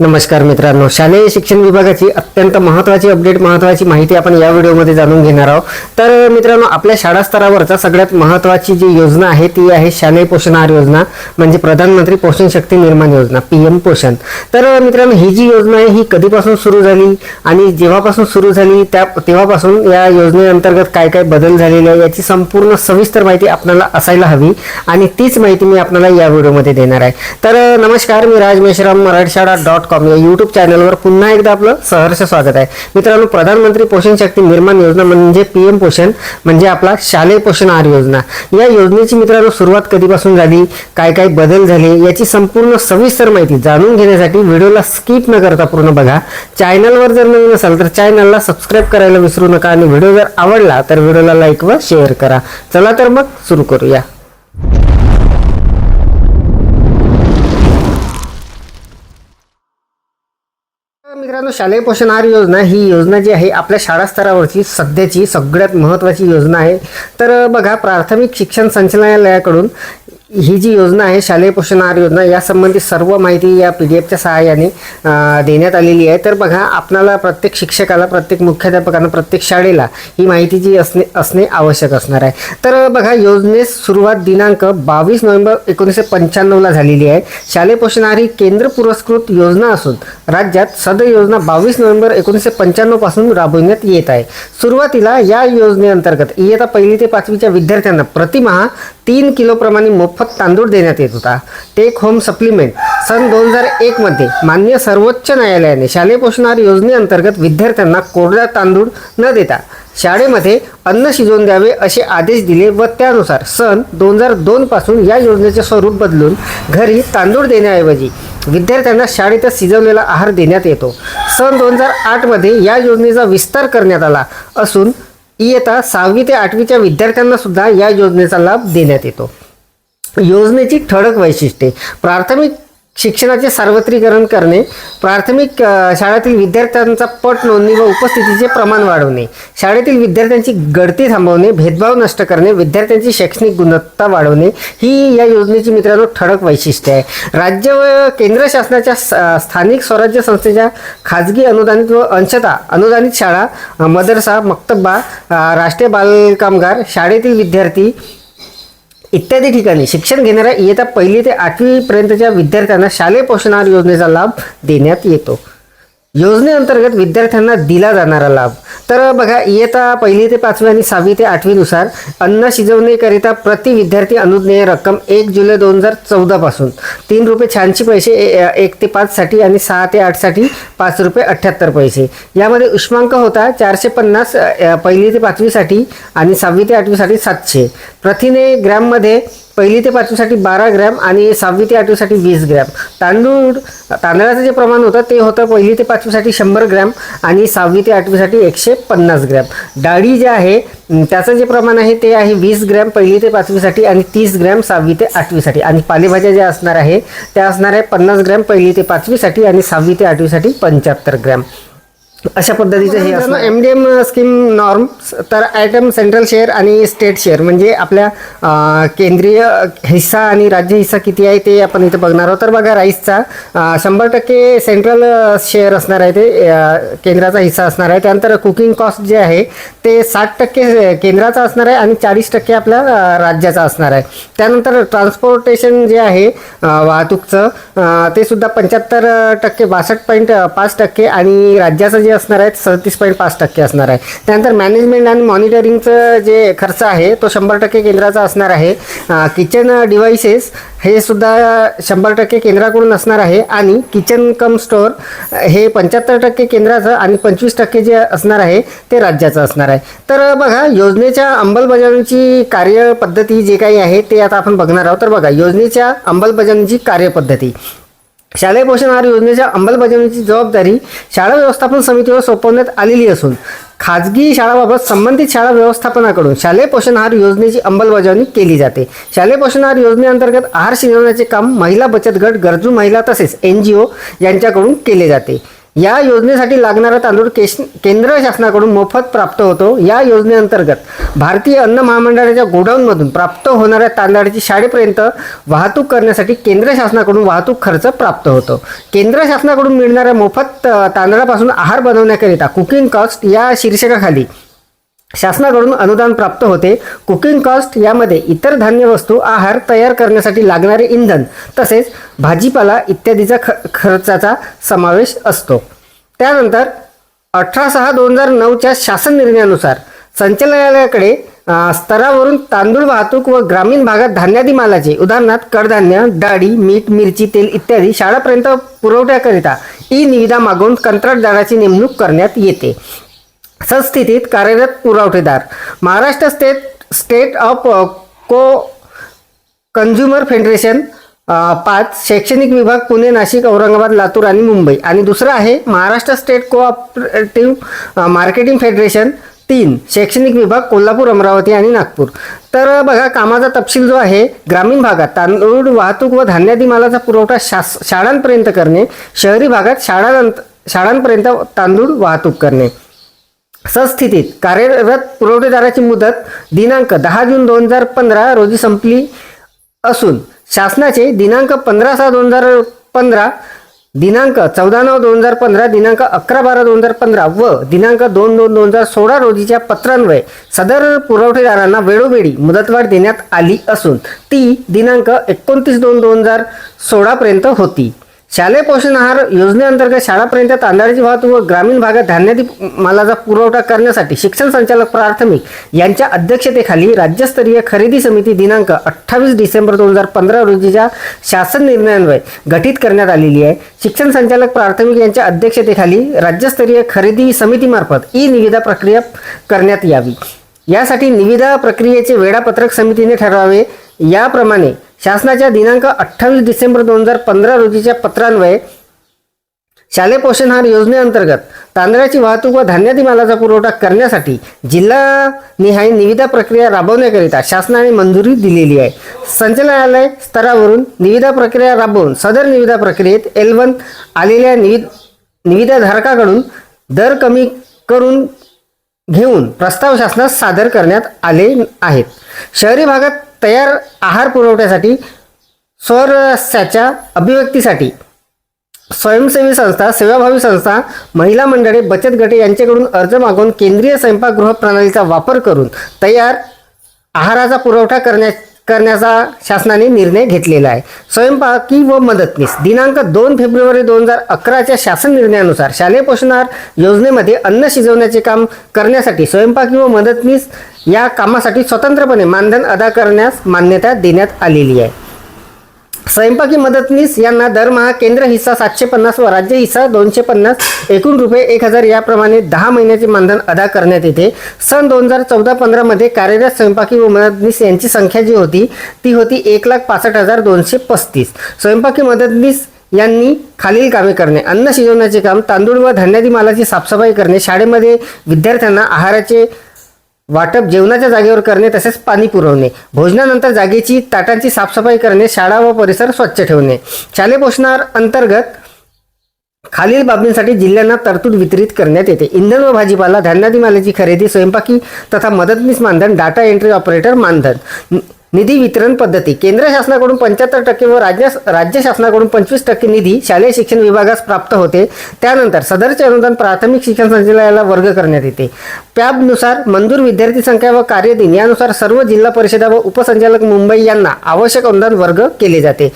नमस्कार मित्रांनो शालेय शिक्षण विभागाची अत्यंत महत्त्वाची अपडेट महत्त्वाची माहिती आपण या व्हिडिओमध्ये जाणून घेणार आहोत. तर मित्रांनो आपल्या शाळा स्तरावरचा सगळ्यात महत्त्वाची जी योजना आहे ती आहे शालेय पोषण आहार योजना म्हणजे प्रधानमंत्री पोषण शक्ती निर्माण योजना पी एम पोषण. तर मित्रांनो ही जी योजना आहे ही कधीपासून सुरू झाली आणि जेव्हापासून सुरू झाली त्या तेव्हापासून या योजनेअंतर्गत काय काय बदल झालेले आहे याची संपूर्ण सविस्तर माहिती आपल्याला असायला हवी आणि तीच माहिती मी आपल्याला या व्हिडिओमध्ये देणार आहे. तर नमस्कार मी राज मेश्राम मराठशाळा डॉट कॉम या युट्यूब चॅनलवर पुन्हा एकदा आपलं सहर्ष स्वागत आहे. मित्रांनो प्रधानमंत्री पोषण शक्ती निर्माण योजना म्हणजे पी एम पोषण म्हणजे आपला शालेय पोषण आहार योजना. या योजनेची मित्रांनो सुरुवात कधीपासून झाली काय काय बदल झाले याची संपूर्ण सविस्तर माहिती जाणून घेण्यासाठी व्हिडिओला स्किप न करता पूर्ण बघा. चॅनलवर जर नवीन असाल तर चॅनलला सबस्क्राईब करायला विसरू नका आणि व्हिडिओ जर आवडला तर व्हिडिओला लाईक व शेअर करा. चला तर मग सुरू करूया. मित्रांनो शालेय पोषण आहार योजना ही योजना जी आहे आपल्या शाळा स्तरावरची सध्याची सगळ्यात महत्त्वाची योजना आहे. तर बघा प्राथमिक शिक्षण संचालनालयाकडून ही जी योजना आहे शालेय पोषण आहार योजना यासंबंधी सर्व माहिती या पी डी एफच्या सहाय्याने देण्यात आलेली आहे. तर बघा आपणाला प्रत्येक शिक्षकाला प्रत्येक मुख्याध्यापकांना प्रत्येक शाळेला ही माहिती जी असणे असणे आवश्यक असणार आहे. तर बघा योजनेस सुरुवात दिनांक बावीस नोव्हेंबर एकोणीसशे पंच्याण्णवला झालेली आहे. शालेय पोषण आहार ही केंद्र पुरस्कृत योजना असून राज्यात सदर योजना बावीस नोव्हेंबर एकोणीसशे पंच्याण्णवपासून राबविण्यात येत आहे. सुरुवातीला या योजनेअंतर्गत इयत्ता पहिली ते पाचवीच्या विद्यार्थ्यांना प्रतिमहा तीन किलोप्रमाणे मोफत तांदूळ देण्यात येत होता. टेक होम सप्लिमेंट सन दोन हजार एकमध्ये मान्य सर्वोच्च न्यायालयाने शालेय पोषण आहार योजनेअंतर्गत विद्यार्थ्यांना कोरडा तांदूळ न देता शाळेमध्ये अन्न शिजवून द्यावे असे आदेश दिले व त्यानुसार सन दोन हजार दोनपासून या योजनेचे स्वरूप बदलून घरी तांदूळ देण्याऐवजी विद्यार्थ्यांना शाळेतच शिजवलेला आहार देण्यात येतो. सन दोन हजार आठमध्ये या योजनेचा विस्तार करण्यात आला असून इयत्ता सहावी ते आठवीच्या विद्यार्थ्यांना सुद्धा या योजनेचा लाभ देण्यात येतो. योजनेची ठळक वैशिष्ट्ये. प्राथमिक शिक्षणाचे सार्वत्रिकरण करणे प्राथमिक शाळेतील विद्यार्थ्यांचा पट नोंदणी व उपस्थितीचे प्रमाण वाढवणे शाळेतील विद्यार्थ्यांची गळती थांबवणे भेदभाव नष्ट करणे विद्यार्थ्यांची शैक्षणिक गुणवत्ता वाढवणे ही या योजनेची मित्रांनो ठळक वैशिष्ट्य आहे. राज्य व केंद्र शासनाच्या स्थानिक स्वराज्य संस्थेच्या खाजगी अनुदानित व अंशता अनुदानित शाळा मदरसा मक्तबा राष्ट्रीय बालकामगार शाळेतील विद्यार्थी इत्यादी ठिकाणी शिक्षण घेणाऱ्या इयत्ता पहिली ते आठवी पर्यंतच्या विद्यार्थ्यांना शालेय पोषण योजनेचा लाभ देण्यात येतो. योजनेअंतर्गत विद्यार्थ्यांना दिला जाणारा लाभ. तर बघा इयत्ता पहिली ते पाचवी आणि सहावी ते आठवीनुसार अन्न शिजवणेकरिता प्रति विद्यार्थी अनुज्ञेय रक्कम एक जुलै दोन हजार चौदापासून तीन रुपये शहाऐंशी पैसे ए- एक ते पाचसाठी आणि सहा ते आठसाठी पाच रुपये अठ्ठ्याहत्तर पैसे. यामध्ये उष्मांक होता चारशे पन्नास पहिली ते पाचवीसाठी आणि सहावी ते आठवीसाठी सातशे. प्रथिने ग्रॅममध्ये पहिली ते पाचवीसाठी बारा ग्रॅम आणि सहावी ते आठवीसाठी वीस ग्रॅम. तांदूळ तांदळाचं जे प्रमाण होतं ते होतं पहिली ते पाचवीसाठी शंभर ग्रॅम आणि सहावी ते आठवीसाठी एकशे पन्नास ग्रॅम. डाळी जे आहे त्याचं जे प्रमाण आहे ते आहे वीस ग्रॅम पहिली ते पाचवीसाठी आणि तीस ग्रॅम सहावी ते आठवीसाठी. आणि पालेभाज्या ज्या असणार आहे त्या असणार आहे पन्नास ग्रॅम पहिली ते पाचवीसाठी आणि सहावी ते आठवीसाठी पंच्याहत्तर ग्रॅम. अशा पद्धतीचं हे असणार. M D M scheme norm तर आयटम सेंट्रल शेअर आणि स्टेट शेअर म्हणजे आपल्या केंद्रीय हिस्सा आणि राज्य हिस्सा किती आहे ते आपण इथे बघणार आहोत. तर बघा राईसचा शंभर टक्के सेंट्रल शेअर असणार आहे ते केंद्राचा हिस्सा असणार आहे. त्यानंतर कुकिंग कॉस्ट जे आहे ते साठ टक्के केंद्राचा असणार आहे आणि चाळीस टक्के आपल्या राज्याचा असणार आहे. त्यानंतर ट्रान्सपोर्टेशन जे आहे वाहतूकचं ते सुद्धा पंच्याहत्तर टक्के बासष्ट पॉईंट पाच टक्के आणि राज्याचं जे असणार आहे सदतीस पॉईंट पाच टक्के असणार आहे. त्यानंतर मॅनेजमेंट आणि मॉनिटरिंगचं जे खर्च आहे तो शंभर टक्के केंद्राचा असणार आहे. किचन डिव्हाइसेस हे सुद्धा शंभर टक्के केंद्राकडून असणार आहे आणि किचन कम स्टोअर हे पंच्याहत्तर टक्के केंद्राचं आणि पंचवीस टक्के जे असणार आहे ते राज्याचं असणार आहे. तर बघा योजनेच्या अंमलबजावणीची कार्यपद्धती जे काही आहे ते आता आपण बघणार आहोत. तर बघा योजनेच्या अंमलबजावणीची कार्यपद्धती. शालेय पोषण आहार योजनेच्या अंमलबजावणीची जबाबदारी शाळा व्यवस्थापन समितीवर सोपवण्यात आलेली असून खाजगी शाळाबाबत संबंधित शाळा व्यवस्थापनाकडून शालेय पोषण आहार योजनेची अंमलबजावणी केली जाते. शालेय पोषण आहार योजनेअंतर्गत आहार शिजवण्याचे काम महिला बचत गट गरजू महिला तसेच एन जी ओ यांच्याकडून केले जाते. या योजनेसाठी लागणारा तांदूळ केश केंद्र शासनाकडून मोफत प्राप्त होतो. या योजनेअंतर्गत भारतीय अन्न महामंडळाच्या गोडाऊनमधून प्राप्त होणाऱ्या तांदळाची शाळेपर्यंत वाहतूक करण्यासाठी केंद्र शासनाकडून वाहतूक खर्च प्राप्त होतो. केंद्र शासनाकडून मिळणाऱ्या मोफत तांदळापासून आहार बनवण्याकरिता कुकिंग कॉस्ट या शीर्षकाखाली शासनाकडून अनुदान प्राप्त होते. कुकिंग कॉस्ट यामध्ये इतर धान्य वस्तू आहार तयार करण्यासाठी लागणारे इंधन तसेच भाजीपाला इत्यादीचा ख खर्चाचा समावेश असतो. त्यानंतर अठरा सहा दोन हजार नऊच्या शासन निर्णयानुसार संचालनालयाकडे स्तरावरून तांदूळ वाहतूक व ग्रामीण भागात धान्यादी मालाचे उदाहरणार्थ कडधान्य डाळी मीठ मिरची तेल इत्यादी शाळापर्यंत पुरवठ्याकरिता ई निविदा मागवून कंत्राटदाराची नेमणूक करण्यात येते. सस्थितीत कार्यरत पुरवठेदार Maharashtra state state of co consumer federation पाच शैक्षणिक विभाग पुणे नाशिक औरंगाबाद लातूर आणि मुंबई. आणि दुसरं आहे Maharashtra state cooperative marketing federation तीन शैक्षणिक विभाग कोल्हापूर अमरावती आणि नागपूर. तर बघा कामाचा तपशील जो आहे ग्रामीण भागात तांदूळ वाहतूक व धान्यादी मालाचा पुरवठा शास शाळांपर्यंत करणे शहरी भागात शाळांत शाळांपर्यंत तांदूळ वाहतूक करणे. सस्थितीत कार्यरत पुरवठेदाराची मुदत दिनांक दहा जून दोन हजार पंधरा रोजी संपली असून शासनाचे दिनांक पंधरा सहा दोन हजार पंधरा दिनांक चौदा नऊ दोन हजार पंधरा दिनांक अकरा बारा दोन हजार पंधरा व दिनांक दोन दोन दोन हजार सोळा रोजीच्या पत्रान्वये सदर पुरवठेदारांना वेळोवेळी मुदतवाढ देण्यात आली असून ती दिनांक एकोणतीस दोन दोन हजार सोळापर्यंत होती. शालेय पोषण आहार योजनेअंतर्गत शाळापर्यंत तांदळाची वाहतूक व ग्रामीण भागात धान्यादी मालाचा पुरवठा करण्यासाठी शिक्षण संचालक प्राथमिक यांच्या अध्यक्षतेखाली राज्यस्तरीय खरेदी समिती दिनांक अठ्ठावीस डिसेंबर दोन हजार पंधरा रोजीच्या शासन निर्णयान्वये गठीत करण्यात आलेली आहे. शिक्षण संचालक प्राथमिक यांच्या अध्यक्षतेखाली राज्यस्तरीय खरेदी समितीमार्फत ई निविदा प्रक्रिया करण्यात यावी. यासाठी निविदा प्रक्रियेचे वेळापत्रक समितीने ठरवावे. याप्रमाणे शासनाच्या दिनांक अठ्ठावीस डिसेंबर दोन हजार पंधरा रोजीच्या पत्रान्वये शालेय पोषणहार योजनेअंतर्गत तांदळाची वाहतूक व धान्यादी मालाचा पुरवठा करण्यासाठी जिल्हा निहाय निविदा प्रक्रिया राबवण्याकरिता शासनाने मंजुरी दिलेली आहे. संचालनालय स्तरावरून निविदा प्रक्रिया राबवून सदर निविदा प्रक्रियेत एल वन आलेल्या निविद निविदाधारकाकडून दर कमी करून घेऊन प्रस्ताव शासनास सादर करण्यात आले आहेत. शहरी भागात तयार आहार पुरवठ्यासाठी स्वरस्याच्या अभिव्यक्तीसाठी. स्वयंसेवी संस्था सेवाभावी संस्था महिला मंडळे बचत गटे यांच्याकडून अर्ज मागून केंद्रीय स्वयंपाकगृह प्रणालीचा वापर करून तयार आहाराचा पुरवठा करण्या करण्याचा शासनाने निर्णय घेतलेला आहे. स्वयंपाकी व मदतनीस. दिनांक दोन फेब्रुवारी दोन हजार अकराच्या शासन निर्णयानुसार शालेय पोषण योजनेमध्ये अन्न शिजवण्याचे काम करण्यासाठी स्वयंपाकी व मदतनीस या कामासाठी स्वतंत्रपणे मानधन अदा करण्यास मान्यता देण्यात आलेली आहे. स्वयंपाकी मदतनीस यांना दरमहा केंद्र हिस्सा सातशे पन्नास व राज्य हिस्सा दोनशे पन्नास एकूण रुपये एक हजार याप्रमाणे दहा महिन्याचे मानधन अदा करण्यात येते. सन दोन हजार चौदा पंधरामध्ये कार्यरत स्वयंपाकी व मदतनीस यांची संख्या जी होती ती होती एक लाख पासष्ट हजार दोनशे पस्तीस स्वयंपाकी मदतनीस यांनी खालील कामे करणे. अन्न शिजवण्याचे काम तांदूळ व धान्यादी मालाची साफसफाई करणे शाळेमध्ये विद्यार्थ्यांना आहाराचे वाटप जेवणाच्या जागेवर करणे तसेच पाणी पुरवणे. भोजनानंतर जागेची ताटांची साफसफाई करणे शाळा व परिसर स्वच्छ ठेवणे. शालेय पोषणार अंतर्गत खालील बाबींसाठी जिल्ह्यांना तरतूद वितरित करण्यात येते. इंधन व भाजीपाला धान्यादी मालाची खरेदी स्वयंपाकी तथा मदतनीस मानधन डाटा एंट्री ऑपरेटर मानधन. निधी वितरण पद्धती. केंद्र शासनाकडून पंच्याहत्तर टक्के व राज्य राज्य शासनाकडून पंचवीस टक्के निधी शालेय शिक्षण विभागास प्राप्त होते. त्यानंतर सदरचे अनुदान प्राथमिक शिक्षण संचालनालयाला वर्ग करण्यात येते. पॅबनुसार मंजूर विद्यार्थी संख्या व कार्यदिन यानुसार सर्व जिल्हा परिषदा व उपसंचालक मुंबई यांना आवश्यक अनुदान वर्ग केले जाते.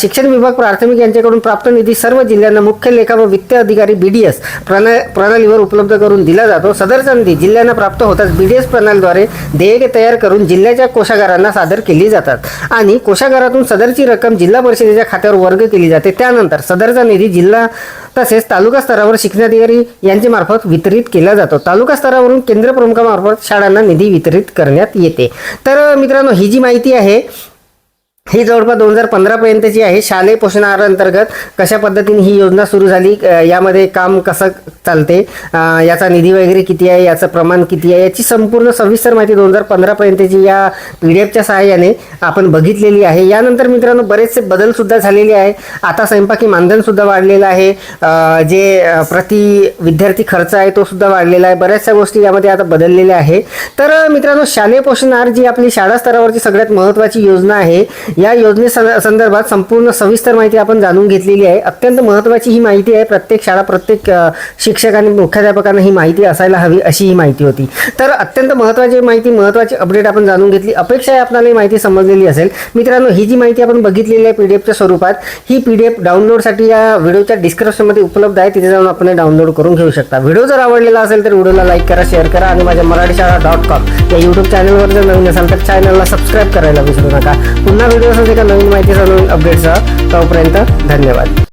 शिक्षण विभाग प्राथमिक यांच्याकडून प्राप्त निधी सर्व जिल्ह्यांना मुख्य लेखा व वित्त अधिकारी बी डी एस प्रणा प्रणालीवर उपलब्ध करून दिला जातो. सदरचा निधी जिल्ह्यांना प्राप्त होताच बी डी एस प्रणालीद्वारे देयके तयार करून जिल्ह्याच्या कोषागारांना सादर केली जातात. आणि कोषागारातून सदरची रक्कम जिल्हा परिषदेच्या खात्यावर वर्ग केली जाते. त्यानंतर सदरचा निधी जिल्हा तसेच तालुका स्तरावर शिक्षणाधिकारी यांच्या मार्फत वितरित केला जातो. तालुका स्तरावरून केंद्र प्रमुखामार्फत शाळांना निधी वितरित करण्यात येते. तर मित्रांनो ही जी माहिती आहे ही जवळपास दोन हजार पंधरा पर्यंतची आहे. शालेय पोषण आहार अंतर्गत कशा पद्धतीने ही योजना सुरू झाली यामध्ये काम कसं चालते याचा निधी वगैरे किती आहे याचं प्रमाण किती आहे याची संपूर्ण सविस्तर माहिती दोन हजार पंधरा पर्यंतची या पी डी एफच्या सहाय्याने आपण बघितलेली आहे. यानंतर मित्रांनो बरेचसे बदलसुद्धा झालेले आहे. आता स्वयंपाकी मानधनसुद्धा वाढलेलं आहे. जे प्रति विद्यार्थी खर्च आहे तो सुद्धा वाढलेला आहे. बऱ्याचशा गोष्टी यामध्ये आता बदललेल्या आहे. तर मित्रांनो शालेय पोषण आहार जी आपली शाळा स्तरावरची सगळ्यात महत्त्वाची योजना आहे या योजने संदर्भात संपूर्ण सविस्तर माहिती आपण जाणून घेतलेली आहे. अत्यंत महत्त्वाची ही माहिती आहे. प्रत्येक शाळा प्रत्येक शिक्षक आणि मुख्याध्यापकांना ही माहिती असायला हवी अशी ही माहिती होती. तर अत्यंत महत्त्वाची माहिती महत्त्वाची अपडेट आपण जाणून घेतली. अपेक्षा आहे आपल्याला ही माहिती समजलेली असेल. मित्रांनो ही जी माहिती आपण बघितलेली आहे पी डी एफच्या स्वरूपात ही पी डी एफ डाउनलोडसाठी या व्हिडिओच्या डिस्क्रिप्शनमध्ये उपलब्ध आहे. तिथे जाऊन आपण डाउनलोड करून घेऊ शकता. व्हिडिओ जर आवडलेला असेल तर व्हिडिओला लाईक करा शेअर करा आणि माझ्या मराठी शाळा डॉट कॉम या यूट्यूब चॅनलवर जर नवीन असाल तर चॅनलला सबस्क्राईब करायला विसरू नका. पुन्हा व्हिडिओ असेल नवीन माहितीचा नवीन अपडेटचा तोपर्यंत धन्यवाद.